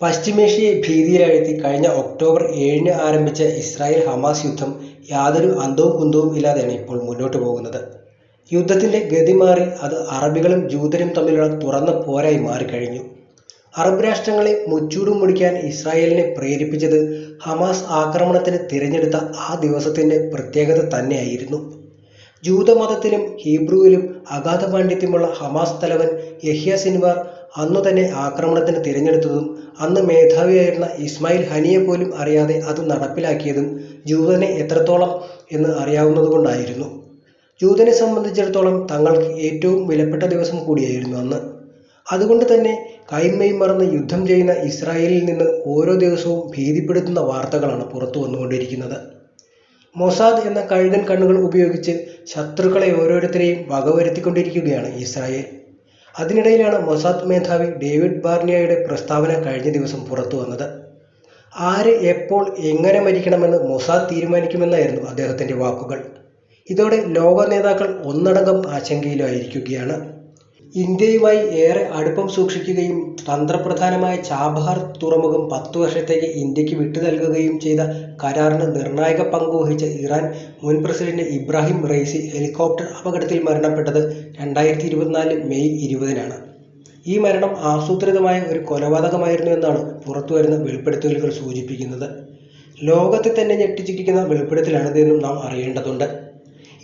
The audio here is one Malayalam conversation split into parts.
പശ്ചിമേഷ്യയെ ഭീതിയിലാഴ്ത്തി കഴിഞ്ഞ ഒക്ടോബർ ഏഴിന് ആരംഭിച്ച ഇസ്രായേൽ ഹമാസ് യുദ്ധം യാതൊരു അന്തവും കുന്തവും ഇല്ലാതെയാണ് ഇപ്പോൾ മുന്നോട്ട് പോകുന്നത്. യുദ്ധത്തിന്റെ ഗതി മാറി അത് അറബികളും ജൂതരും തമ്മിലുള്ള തുറന്ന പോരായി മാറിക്കഴിഞ്ഞു. അറബ് രാഷ്ട്രങ്ങളെ മുച്ചൂടും മുടിക്കാൻ ഇസ്രായേലിനെ പ്രേരിപ്പിച്ചത് ഹമാസ് ആക്രമണത്തിന് തിരഞ്ഞെടുത്ത ആ ദിവസത്തിന്റെ പ്രത്യേകത തന്നെയായിരുന്നു. ജൂതമതത്തിലും ഹീബ്രുവിലും അഗാധ പാണ്ഡിത്യമുള്ള ഹമാസ് തലവൻ യഹ്യ സിൻവാർ അന്നു തന്നെ ആക്രമണത്തിന് തിരഞ്ഞെടുത്തതും അന്ന് മേധാവിയായിരുന്ന ഇസ്മായിൽ ഹനിയെ പോലും അറിയാതെ അത് നടപ്പിലാക്കിയതും ജൂതനെ എത്രത്തോളം എന്ന് അറിയാവുന്നതുകൊണ്ടായിരുന്നു. ജൂതനെ സംബന്ധിച്ചിടത്തോളം തങ്ങൾക്ക് ഏറ്റവും വിലപ്പെട്ട ദിവസം കൂടിയായിരുന്നു അന്ന്. അതുകൊണ്ട് തന്നെ കൈമയും മറന്ന് യുദ്ധം ചെയ്യുന്ന ഇസ്രായേലിൽ നിന്ന് ഓരോ ദിവസവും ഭീതിപ്പെടുത്തുന്ന വാർത്തകളാണ് പുറത്തു വന്നുകൊണ്ടിരിക്കുന്നത്. മൊസാദ് എന്ന കഴുകൻ കണ്ണുകൾ ഉപയോഗിച്ച് ശത്രുക്കളെ ഓരോരുത്തരെയും വകവരുത്തിക്കൊണ്ടിരിക്കുകയാണ് ഇസ്രായേൽ. അതിനിടയിലാണ് മൊസാദ് മേധാവി ഡേവിഡ് ബാർണിയയുടെ പ്രസ്താവന കഴിഞ്ഞ ദിവസം പുറത്തു വന്നത്. ആര് എപ്പോൾ എങ്ങനെ മരിക്കണമെന്ന് മൊസാദ് തീരുമാനിക്കുമെന്നായിരുന്നു അദ്ദേഹത്തിന്റെ വാക്കുകൾ. ഇതോടെ ലോക നേതാക്കൾ ഒന്നടങ്കം ആശങ്കയിലായിരിക്കുകയാണ്. ഇന്ത്യയുമായി ഏറെ അടുപ്പം സൂക്ഷിക്കുകയും തന്ത്രപ്രധാനമായ ചാബഹാർ തുറമുഖം പത്തു വർഷത്തേക്ക് ഇന്ത്യയ്ക്ക് വിട്ടു നൽകുകയും ചെയ്ത കരാറിന് നിർണായക പങ്ക് വഹിച്ച ഇറാൻ മുൻ പ്രസിഡന്റ് ഇബ്രാഹിം റൈസി ഹെലികോപ്റ്റർ അപകടത്തിൽ മരണപ്പെട്ടത് രണ്ടായിരത്തി ഇരുപത്തിനാല് മെയ് ഇരുപതിനാണ്. ഈ മരണം ആസൂത്രിതമായ ഒരു കൊലപാതകമായിരുന്നു എന്നാണ് പുറത്തുവരുന്ന വെളിപ്പെടുത്തലുകൾ സൂചിപ്പിക്കുന്നത്. ലോകത്തെ തന്നെ ഞെട്ടിച്ചിരിക്കുന്ന വെളിപ്പെടുത്തലാണിതെന്നും നാം അറിയേണ്ടതുണ്ട്.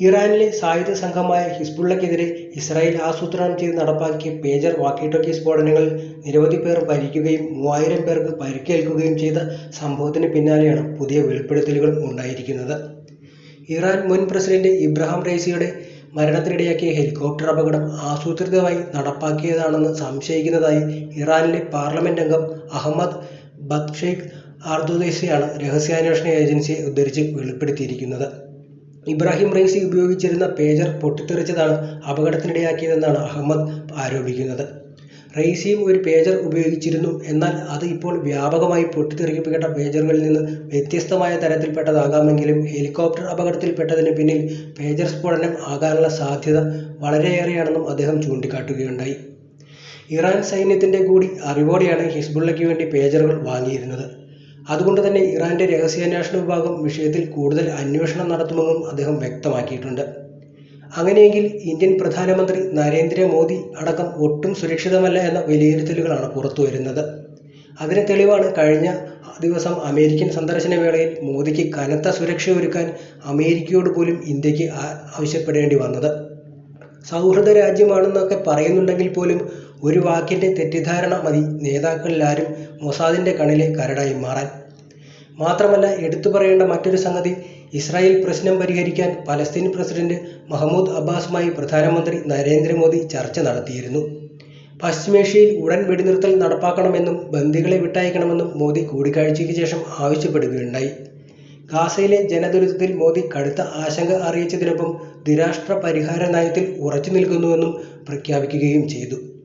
ഇറാനിലെ സായുധ സംഘമായ ഹിസ്ബുള്ളക്കെതിരെ ഇസ്രായേൽ ആസൂത്രണം ചെയ്ത് നടപ്പാക്കിയ പേജർ വാക്കി ടോക്കി സ്ഫോടനങ്ങളിൽ നിരവധി പേർ മരിക്കുകയും മൂവായിരം പേർക്ക് പരിക്കേൽക്കുകയും ചെയ്ത സംഭവത്തിന് പിന്നാലെയാണ് പുതിയ വെളിപ്പെടുത്തലുകൾ ഉണ്ടായിരിക്കുന്നത്. ഇറാൻ മുൻ പ്രസിഡന്റ് ഇബ്രാഹിം റൈസിയുടെ മരണത്തിനിടയാക്കിയ ഹെലികോപ്റ്റർ അപകടം ആസൂത്രിതമായി നടപ്പാക്കിയതാണെന്ന് സംശയിക്കുന്നതായി ഇറാനിലെ പാർലമെന്റ് അംഗം അഹമ്മദ് ബദ്ഷെയ്ഖ് ആർദുദേശിയാണ് രഹസ്യാന്വേഷണ ഏജൻസിയെ ഉദ്ധരിച്ച് വെളിപ്പെടുത്തിയിരിക്കുന്നത്. ഇബ്രാഹിം റൈസി ഉപയോഗിച്ചിരുന്ന പേജർ പൊട്ടിത്തെറിച്ചതാണ് അപകടത്തിനിടയാക്കിയതെന്നാണ് അഹമ്മദ് ആരോപിക്കുന്നത്. റൈസിയും ഒരു പേജർ ഉപയോഗിച്ചിരുന്നു. എന്നാൽ അത് ഇപ്പോൾ വ്യാപകമായി പൊട്ടിത്തെറിക്കപ്പെട്ട പേജറുകളിൽ നിന്ന് വ്യത്യസ്തമായ തരത്തിൽപ്പെട്ടതാകാമെങ്കിലും ഹെലികോപ്റ്റർ അപകടത്തിൽപ്പെട്ടതിന് പിന്നിൽ പേജർ സ്ഫോടനം ആകാനുള്ള സാധ്യത വളരെയേറെയാണെന്നും അദ്ദേഹം ചൂണ്ടിക്കാട്ടുകയുണ്ടായി. ഇറാൻ സൈന്യത്തിന്റെ കൂടി അറിവോടെയാണ് ഹിസ്ബുള്ളയ്ക്ക് വേണ്ടി പേജറുകൾ വാങ്ങിയിരുന്നത്. അതുകൊണ്ട് തന്നെ ഇറാന്റെ രഹസ്യാന്വേഷണ വിഭാഗം വിഷയത്തിൽ കൂടുതൽ അന്വേഷണം നടത്തുമെന്നും അദ്ദേഹം വ്യക്തമാക്കിയിട്ടുണ്ട്. അങ്ങനെയെങ്കിൽ ഇന്ത്യൻ പ്രധാനമന്ത്രി നരേന്ദ്രമോദി അടക്കം ഒട്ടും സുരക്ഷിതമല്ല എന്ന വിലയിരുത്തലുകളാണ് പുറത്തു വരുന്നത്. അതിന് തെളിവാണ് കഴിഞ്ഞ ദിവസം അമേരിക്കൻ സന്ദർശന വേളയിൽ മോദിക്ക് കനത്ത സുരക്ഷ ഒരുക്കാൻ അമേരിക്കയോട് പോലും ഇന്ത്യയ്ക്ക് ആവശ്യപ്പെടേണ്ടി വന്നത്. സൗഹൃദ രാജ്യമാണെന്നൊക്കെ പറയുന്നുണ്ടെങ്കിൽ പോലും ഒരു വാക്കിന്റെ തെറ്റിദ്ധാരണ മതി നേതാക്കളിലാരും മൊസാദിന്റെ കണ്ണിലെ കരടായി മാറാൻ. മാത്രമല്ല എടുത്തു പറയേണ്ട മറ്റൊരു സംഗതി ഇസ്രായേൽ പ്രശ്നം പരിഹരിക്കാൻ പലസ്തീൻ പ്രസിഡന്റ് മഹമ്മൂദ് അബ്ബാസുമായി പ്രധാനമന്ത്രി നരേന്ദ്രമോദി ചർച്ച നടത്തിയിരുന്നു. പശ്ചിമേഷ്യയിൽ ഉടൻ വെടിനിർത്തൽ നടപ്പാക്കണമെന്നും ബന്ദികളെ വിട്ടയക്കണമെന്നും മോദി കൂടിക്കാഴ്ചയ്ക്ക് ശേഷം ആവശ്യപ്പെടുകയുണ്ടായി. ഗാസയിലെ ജനദുരിതത്തിൽ മോദി കടുത്ത ആശങ്ക അറിയിച്ചതിനൊപ്പം ദ്വിരാഷ്ട്ര പരിഹാര നയത്തിൽ ഉറച്ചു നിൽക്കുന്നുവെന്നും പ്രഖ്യാപിക്കുകയും ചെയ്തു.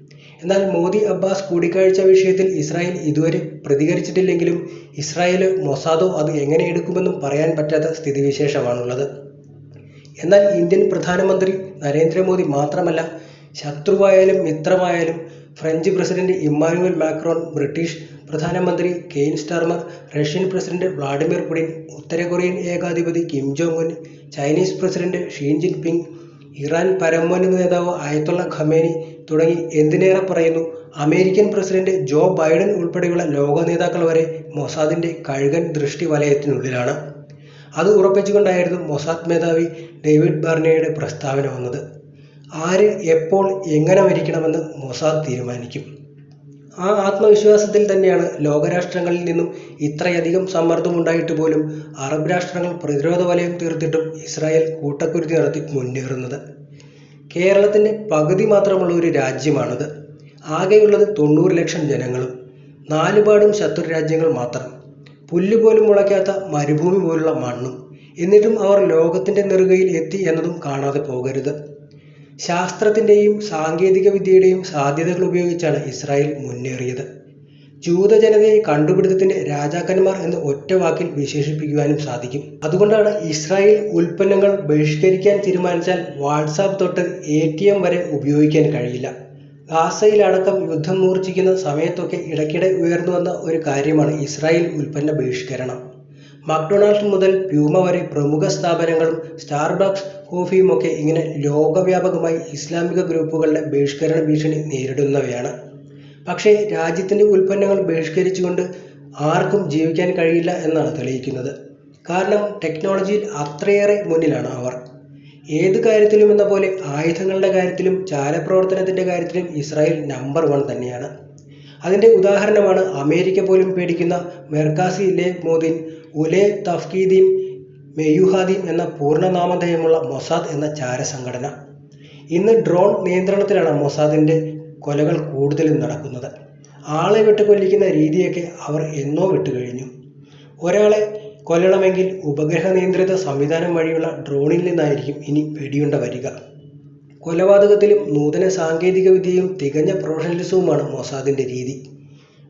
എന്നാൽ മോദി അബ്ബാസ് കൂടിക്കാഴ്ച വിഷയത്തിൽ ഇസ്രായേൽ ഇതുവരെ പ്രതികരിച്ചിട്ടില്ലെങ്കിലും ഇസ്രായേൽ മൊസാദോ അത് എങ്ങനെ എടുക്കുമെന്നും പറയാൻ പറ്റാത്ത സ്ഥിതിവിശേഷമാണുള്ളത്. എന്നാൽ ഇന്ത്യൻ പ്രധാനമന്ത്രി നരേന്ദ്രമോദി മാത്രമല്ല ശത്രുവായാലും മിത്രമായാലും French president Emmanuel Macron British പ്രധാനമന്ത്രി Keir Starmer Russian president Vladimir Putin ഉത്തര Korean ഏകാധിപതി Kim Jong Un Chinese president Sheen Jinping Iran പരമോന്നത നേതാവ് ആയത്തുള്ള ഖമേനി തുടങ്ങി എന്തിനേറെ പറയുന്നു? അമേരിക്കൻ പ്രസിഡന്റ് ജോ ബൈഡൻ ഉൾപ്പെടെയുള്ള ലോക നേതാക്കൾ വരെ മൊസാദിന്റെ കഴുകൻ ദൃഷ്ടി വലയത്തിനുള്ളിലാണ്. അത് ഉറപ്പിച്ചുകൊണ്ടായിരുന്നു മൊസാദ് മേധാവി ഡേവിഡ് ബാർണിയയുടെ പ്രസ്താവന വന്നത്. ആര് എപ്പോൾ എങ്ങനെ മരിക്കണമെന്ന് മൊസാദ് തീരുമാനിക്കും. ആ ആത്മവിശ്വാസത്തിൽ തന്നെയാണ് ലോകരാഷ്ട്രങ്ങളിൽ നിന്നും ഇത്രയധികം സമ്മർദ്ദമുണ്ടായിട്ട് പോലും അറബ് രാഷ്ട്രങ്ങൾ പ്രതിരോധ വലയം തീർത്തിട്ടും ഇസ്രായേൽ കൂട്ടക്കുരുതി നടത്തി മുന്നേറുന്നത്. കേരളത്തിന്റെ പകുതി മാത്രമുള്ള ഒരു രാജ്യമാണിത്. ആകെയുള്ളത് തൊണ്ണൂറ് ലക്ഷം ജനങ്ങളും നാലുപാടും ശത്രു രാജ്യങ്ങൾ മാത്രം. പുല്ല് പോലും മുളയ്ക്കാത്ത മരുഭൂമി പോലുള്ള മണ്ണും. എന്നിട്ടും അവർ ലോകത്തിന്റെ നെറുകയിൽ എത്തി എന്നതും കാണാതെ പോകരുത്. ശാസ്ത്രത്തിന്റെയും സാങ്കേതിക വിദ്യയുടെയും സാധ്യതകൾ ഉപയോഗിച്ചാണ് ഇസ്രായേൽ മുന്നേറിയത്. ജൂതജനതയെ കണ്ടുപിടുത്തത്തിന്റെ രാജാക്കന്മാർ എന്ന ഒറ്റ വാക്കിൽ വിശേഷിപ്പിക്കുവാനും സാധിക്കും. അതുകൊണ്ടാണ് ഇസ്രായേൽ ഉൽപ്പന്നങ്ങൾ ബഹിഷ്കരിക്കാൻ തീരുമാനിച്ചാൽ വാട്സാപ്പ് തൊട്ട് എ വരെ ഉപയോഗിക്കാൻ കഴിയില്ല. ഗാസയിലടക്കം യുദ്ധം മൂർച്ഛിക്കുന്ന സമയത്തൊക്കെ ഇടയ്ക്കിടെ ഉയർന്നു വന്ന ഒരു കാര്യമാണ് ഇസ്രായേൽ ഉൽപ്പന്ന ബഹിഷ്കരണം. മക്ഡൊണാൾഡ് മുതൽ പ്യൂമ വരെ പ്രമുഖ സ്ഥാപനങ്ങളും സ്റ്റാർബക്സ് കോഫിയുമൊക്കെ ഇങ്ങനെ ലോകവ്യാപകമായി ഇസ്ലാമിക ഗ്രൂപ്പുകളുടെ ബഹിഷ്കരണ ഭീഷണി നേരിടുന്നവയാണ്. പക്ഷേ രാജ്യത്തിന്റെ ഉൽപ്പന്നങ്ങൾ ബഹിഷ്കരിച്ചുകൊണ്ട് ആർക്കും ജീവിക്കാൻ കഴിയില്ല എന്നാണ് തെളിയിക്കുന്നത്. കാരണം ടെക്നോളജിയിൽ അത്രയേറെ മുന്നിലാണ് അവർ. ഏത് കാര്യത്തിലും എന്ന പോലെ ആയുധങ്ങളുടെ കാര്യത്തിലും ചാലപ്രവർത്തനത്തിന്റെ കാര്യത്തിലും ഇസ്രായേൽ നമ്പർ വൺ തന്നെയാണ്. അതിന്റെ ഉദാഹരണമാണ് അമേരിക്ക പോലും പേടിക്കുന്ന മെർക്കാസി ലെ മോദിൻ ഉലെ തഫ്കീദീം മെയുഹാദീം എന്ന പൂർണനാമധേയമുള്ള മൊസാദ് എന്ന ചാരസംഘടന. ഇന്ന് ഡ്രോൺ നിയന്ത്രണത്തിലാണ് മൊസാദിന്റെ കൊലകൾ കൂടുതലും നടക്കുന്നത്. ആളെ വിട്ട് കൊല്ലിക്കുന്ന രീതിയൊക്കെ അവർ എന്നോ വിട്ടുകഴിഞ്ഞു. ഒരാളെ കൊല്ലണമെങ്കിൽ ഉപഗ്രഹ നിയന്ത്രിത സംവിധാനം വഴിയുള്ള ഡ്രോണിൽ നിന്നായിരിക്കും ഇനി വെടിയുണ്ട വരിക. കൊലപാതകത്തിലും നൂതന സാങ്കേതിക വിദ്യയും തികഞ്ഞ പ്രൊഫഷണലിസവുമാണ് മൊസാദിന്റെ രീതി.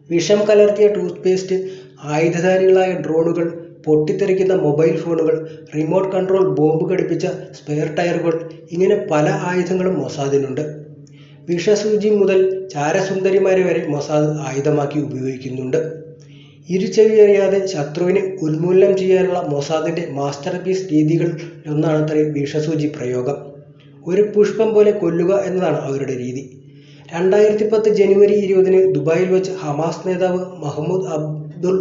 വിഷം കലർത്തിയ ടൂത്ത് പേസ്റ്റ് ആയുധധാരികളായ ഡ്രോണുകൾ പൊട്ടിത്തെറിക്കുന്ന മൊബൈൽ ഫോണുകൾ റിമോട്ട് കൺട്രോൾ ബോംബ് ഘടിപ്പിച്ച സ്പെയർ ടയറുകൾ ഇങ്ങനെ പല ആയുധങ്ങളും മൊസാദിനുണ്ട്. വിഷസൂചി മുതൽ ചാരസുന്ദരിമാരെ വരെ മൊസാദ് ആയുധമാക്കി ഉപയോഗിക്കുന്നുണ്ട്. ഇരുചെവി അറിയാതെ ശത്രുവിനെ ഉന്മൂലനം ചെയ്യാനുള്ള മൊസാദിന്റെ മാസ്റ്റർ പീസ് രീതികളിലൊന്നാണത്രേ വിഷസൂചി പ്രയോഗം. ഒരു പുഷ്പം പോലെ കൊല്ലുക എന്നതാണ് അവരുടെ രീതി. രണ്ടായിരത്തി പത്ത് ജനുവരി ഇരുപതിന് ദുബായിൽ വെച്ച് ഹമാസ് നേതാവ് മഹമ്മൂദ് അബ്ദുൾ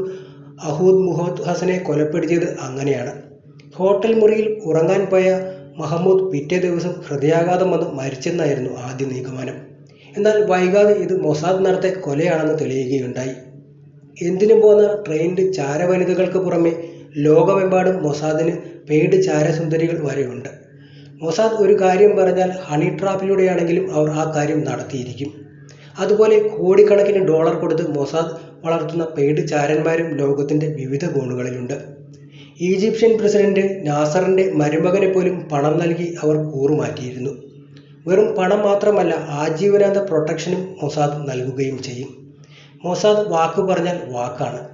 അഹൂദ് മുഹമ്മദ് ഹസനെ കൊലപ്പെടുത്തിയത് അങ്ങനെയാണ്. ഹോട്ടൽ മുറിയിൽ ഉറങ്ങാൻ പോയ മഹമ്മൂദ് പിറ്റേ ദിവസം ഹൃദയാഘാതം വന്ന് മരിച്ചെന്നായിരുന്നു ആദ്യ നിഗമനം എന്നാൽ വൈകാതെ ഇത് മൊസാദ് നടത്തിയ കൊലയാണെന്ന് തെളിയുകയുണ്ടായി. എന്തിനു പോന്ന ട്രെയിൻഡ് ചാരവനിതകൾക്ക് പുറമെ ലോകമെമ്പാടും മൊസാദിന് പെയ്ഡ് ചാരസുന്ദരികൾ വരെയുണ്ട്. മൊസാദ് ഒരു കാര്യം പറഞ്ഞാൽ ഹണി ട്രാപ്പിലൂടെയാണെങ്കിലും അവർ ആ കാര്യം നടത്തിയിരിക്കും. അതുപോലെ കോടിക്കണക്കിന് ഡോളർ കൊടുത്ത് മൊസാദ് വളർത്തുന്ന പെയ്ഡ് ചാരന്മാരും ലോകത്തിന്റെ വിവിധ കോണുകളിലുണ്ട്. ഈജിപ്ഷ്യൻ പ്രസിഡന്റ് നാസറിന്റെ മരുമകനെ പോലും പണം നൽകി അവർ കൂറുമാറ്റിയിരുന്നു. വെറും പണം മാത്രമല്ല ആജീവനാന്ത പ്രൊട്ടക്ഷനും മൊസാദ് നൽകുകയും ചെയ്യും. മൊസാദ് വാക്ക് പറഞ്ഞാൽ വാക്കാണ്.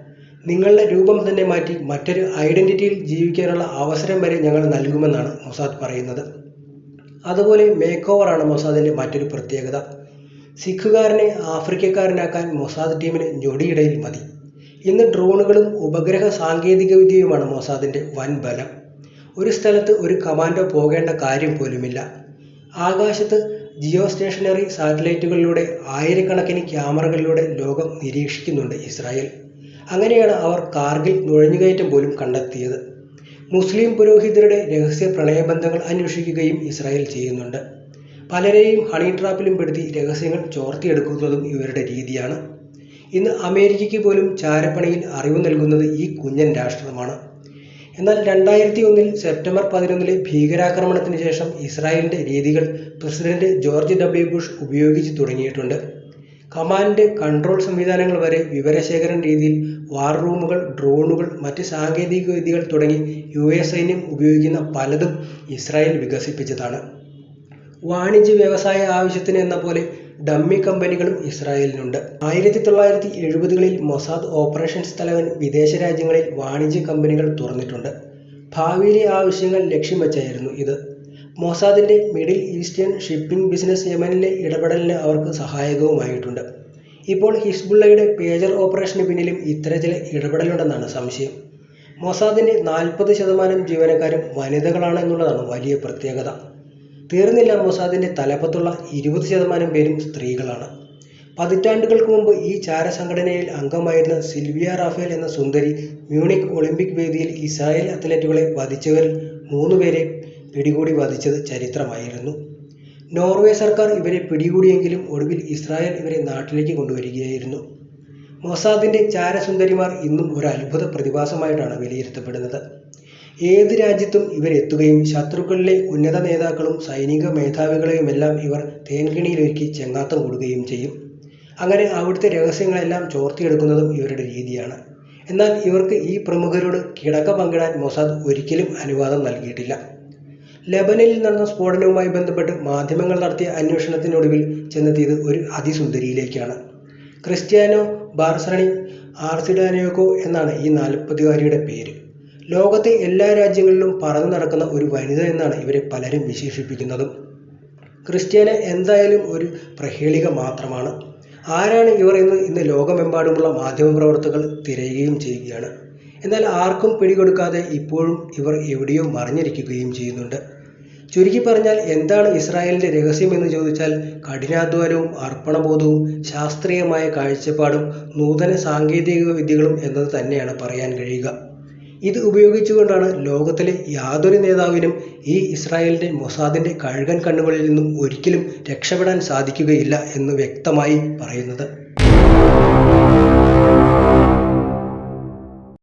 നിങ്ങളുടെ രൂപം തന്നെ മാറ്റി മറ്റൊരു ഐഡന്റിറ്റിയിൽ ജീവിക്കാനുള്ള അവസരം വരെ ഞങ്ങൾ നൽകുമെന്നാണ് മൊസാദ് പറയുന്നത്. അതുപോലെ മേക്ക് ഓവറാണ് മൊസാദിന്റെ മറ്റൊരു പ്രത്യേകത. സിഖുകാരനെ ആഫ്രിക്കക്കാരനാക്കാൻ മൊസാദ് ടീമിന് ഞൊടിയിടയിൽ മതി. ഇന്ന് ഡ്രോണുകളും ഉപഗ്രഹ സാങ്കേതികവിദ്യയുമാണ് മൊസാദിന്റെ വൻ ബലം ഒരു സ്ഥലത്ത് ഒരു കമാൻഡോ പോകേണ്ട കാര്യം പോലുമില്ല. ആകാശത്ത് ജിയോ സ്റ്റേഷനറി സാറ്റലൈറ്റുകളിലൂടെ ആയിരക്കണക്കിന് ക്യാമറകളിലൂടെ ലോകം നിരീക്ഷിക്കുന്നുണ്ട് ഇസ്രായേൽ. അങ്ങനെയാണ് അവർ കാർഗിൽ നുഴഞ്ഞുകയറ്റം പോലും കണ്ടെത്തിയത്. മുസ്ലിം പുരോഹിതരുടെ രഹസ്യ പ്രണയബന്ധങ്ങൾ അന്വേഷിക്കുകയും ഇസ്രായേൽ ചെയ്യുന്നുണ്ട്. പലരെയും ഹണി ട്രാപ്പിലും പെടുത്തി രഹസ്യങ്ങൾ ചോർത്തിയെടുക്കുന്നതും ഇവരുടെ രീതിയാണ്. ഇന്ന് അമേരിക്കയ്ക്ക് പോലും ചാരപ്പണിയിൽ അറിവ് നൽകുന്നത് ഈ കുഞ്ഞൻ രാഷ്ട്രമാണ്. എന്നാൽ രണ്ടായിരത്തി ഒന്നിൽ സെപ്റ്റംബർ പതിനൊന്നിലെ ഭീകരാക്രമണത്തിന് ശേഷം ഇസ്രായേലിന്റെ രീതികൾ പ്രസിഡന്റ് ജോർജ് ഡബ്ല്യു ബുഷ് ഉപയോഗിച്ച് തുടങ്ങിയിട്ടുണ്ട്. കമാൻഡ് കൺട്രോൾ സംവിധാനങ്ങൾ വരെ വിവരശേഖരണ രീതിയിൽ വാർ റൂമുകൾ ഡ്രോണുകൾ മറ്റ് സാങ്കേതിക വിദ്യകൾ തുടങ്ങി യു എസ് സൈന്യം ഉപയോഗിക്കുന്ന പലതും ഇസ്രായേൽ വികസിപ്പിച്ചതാണ്. വാണിജ്യ വ്യവസായ ആവശ്യത്തിന് എന്ന പോലെ ഡമ്മി കമ്പനികളും ഇസ്രായേലിനുണ്ട്. ആയിരത്തി തൊള്ളായിരത്തി എഴുപതുകളിൽ മൊസാദ് ഓപ്പറേഷൻസ് തലവൻ വിദേശ രാജ്യങ്ങളിൽ വാണിജ്യ കമ്പനികൾ തുറന്നിട്ടുണ്ട്. ഭാവിയിലെ ആവശ്യങ്ങൾ ലക്ഷ്യം വെച്ചായിരുന്നു ഇത്. മൊസാദിന്റെ മിഡിൽ ഈസ്റ്റേൺ ഷിപ്പിംഗ് ബിസിനസ് യമനിലെ ഇടപെടലിന് അവർക്ക് സഹായകവുമായിട്ടുണ്ട്. ഇപ്പോൾ ഹിസ്ബുള്ളയുടെ പേജർ ഓപ്പറേഷന് പിന്നിലും ഇത്തരം ചില ഇടപെടലുണ്ടെന്നാണ് സംശയം. മൊസാദിന്റെ നാൽപ്പത് ശതമാനം ജീവനക്കാരും വനിതകളാണ് എന്നുള്ളതാണ് വലിയ പ്രത്യേകത. തീർന്നില്ല മൊസാദിന്റെ തലപ്പത്തുള്ള ഇരുപത് ശതമാനം പേരും സ്ത്രീകളാണ്. പതിറ്റാണ്ടുകൾക്ക് മുമ്പ് ഈ ചാരസംഘടനയിൽ അംഗമായിരുന്ന സിൽവിയ റാഫേൽ എന്ന സുന്ദരി മ്യൂണിക് ഒളിമ്പിക് വേദിയിൽ ഇസ്രായേൽ അത്ലറ്റുകളെ വധിച്ചവരിൽ മൂന്നുപേരെ പിടികൂടി വധിച്ചത് ചരിത്രമായിരുന്നു. നോർവേ സർക്കാർ ഇവരെ പിടികൂടിയെങ്കിലും ഒടുവിൽ ഇസ്രായേൽ ഇവരെ നാട്ടിലേക്ക് കൊണ്ടുവരികയായിരുന്നു. മൊസാദിന്റെ ചാരസുന്ദരിമാർ ഇന്നും ഒരു അത്ഭുത പ്രതിഭാസമായിട്ടാണ് വിലയിരുത്തപ്പെടുന്നത്. ഏത് രാജ്യത്തും ഇവരെത്തുകയും ശത്രുക്കളിലെ ഉന്നത നേതാക്കളും സൈനിക മേധാവികളെയുമെല്ലാം ഇവർ തേൻകിണിയിലൊരുക്കി ചെങ്ങാത്തം കൂടുകയും ചെയ്യും. അങ്ങനെ അവിടുത്തെ രഹസ്യങ്ങളെല്ലാം ചോർത്തിയെടുക്കുന്നതും ഇവരുടെ രീതിയാണ്. എന്നാൽ ഇവർക്ക് ഈ പ്രമുഖരോട് കിടക്ക പങ്കിടാൻ മൊസാദ് ഒരിക്കലും അനുവാദം നൽകിയിട്ടില്ല. ലെബനനിൽ നടന്ന സ്ഫോടനവുമായി ബന്ധപ്പെട്ട് മാധ്യമങ്ങൾ നടത്തിയ അന്വേഷണത്തിനൊടുവിൽ ചെന്നെത്തിയത് ഒരു അതിസുന്ദരിയിലേക്കാണ്. ക്രിസ്ത്യാനോ ബാർസണി ആർസിഡാനിയോക്കോ എന്നാണ് ഈ നാൽപ്പതുകാരിയുടെ പേര്. ലോകത്തെ എല്ലാ രാജ്യങ്ങളിലും പറന്നു നടക്കുന്ന ഒരു വനിത എന്നാണ് ഇവരെ പലരും വിശേഷിപ്പിക്കുന്നതും. ക്രിസ്ത്യാന എന്തായാലും ഒരു പ്രഹേളിക മാത്രമാണ്. ആരാണ് ഇവർ എന്ന് ഇന്ന് ലോകമെമ്പാടുമുള്ള മാധ്യമപ്രവർത്തകർ തിരയുകയും ചെയ്യുകയാണ്. എന്നാൽ ആർക്കും പിടികൊടുക്കാതെ ഇപ്പോഴും ഇവർ എവിടെയോ മറിഞ്ഞിരിക്കുകയും ചെയ്യുന്നുണ്ട്. ചുരുക്കി പറഞ്ഞാൽ എന്താണ് ഇസ്രായേലിന്റെ രഹസ്യം എന്ന് ചോദിച്ചാൽ കഠിനാധ്വാനവും അർപ്പണബോധവും ശാസ്ത്രീയമായ കാഴ്ചപ്പാടും നൂതന സാങ്കേതിക വിദ്യകളും എന്നത് തന്നെയാണ് പറയാൻ കഴിയുക. ഇത് ഉപയോഗിച്ചുകൊണ്ടാണ് ലോകത്തിലെ യാതൊരു നേതാവിനും ഈ ഇസ്രായേലിന്റെ മൊസാദിന്റെ കഴുകൻ കണ്ണുകളിൽ നിന്നും ഒരിക്കലും രക്ഷപ്പെടാൻ സാധിക്കുകയില്ല എന്ന് വ്യക്തമായി പറയുന്നത്.